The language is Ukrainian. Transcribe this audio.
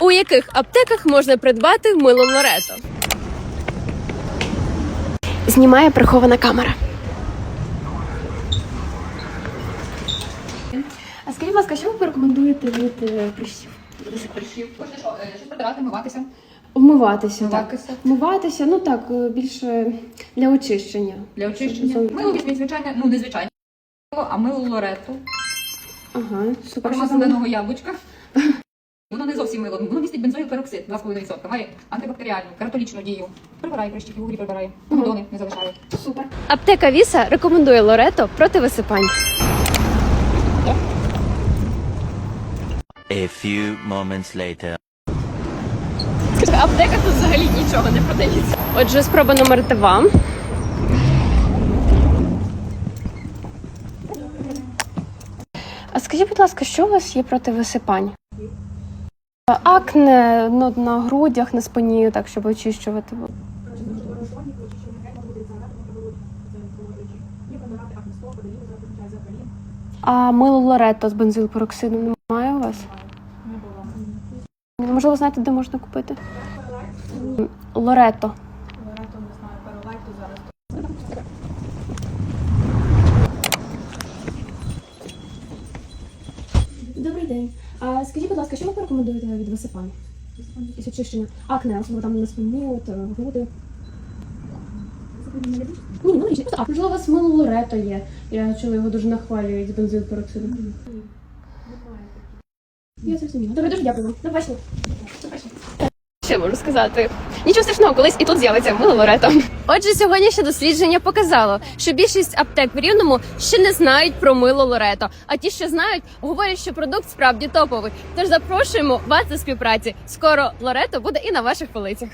У яких аптеках можна придбати мило Лорето? Знімає прихована камера. А скажіть, будь ласка, що ви порекомендуєте від е, прищів? Прищів. Що, е, щось миватися? Вмиватися, так. Вмиватися. Вмиватися, ну так, е, більше для очищення. Для очищення. Щоб- Мило візьміть звичайне, ну не звичайне. А мило Лоретто. Ага, супер. Зеленого яблучка. Не зовсім мило. Воно містить бензоїл пероксид 2,5%. Має антибактеріальну, кератолічну дію. Прибирає прищики, угрі прибирає. Кордони не залишає. Супер. Аптека Віса рекомендує Лорето проти висипань. A few moments later. Аптека тут взагалі нічого не продається. Отже, спроба номер два. А скажіть, будь ласка, що у вас є проти висипань? Акне ну, на грудях, на спині, так, щоб очищувати. А мило Лоретто з бензилпероксидом немає у вас? Не було. Можливо, знаєте, де можна купити? Лоретто. Добрий день. А скажіть, будь ласка, що ви порекомендуєте від висипань? Із очищення. Акне, особливо там на спину, от, е, груди. Ні, ну річ, просто акне. Можливо, у вас мило є. Я чула, його дуже нахвалюють з бензилпероксидом. Я зрозуміла. Добре, дуже дякую вам. До побачення. Що можу сказати? Нічого страшного, колись і тут з'явиться мило Лорето. Отже, сьогоднішнє дослідження показало, що більшість аптек в рівному ще не знають про мило Лорето. А ті, що знають, говорять, що продукт справді топовий. Тож запрошуємо вас до співпраці. Скоро Лорето буде і на ваших полицях.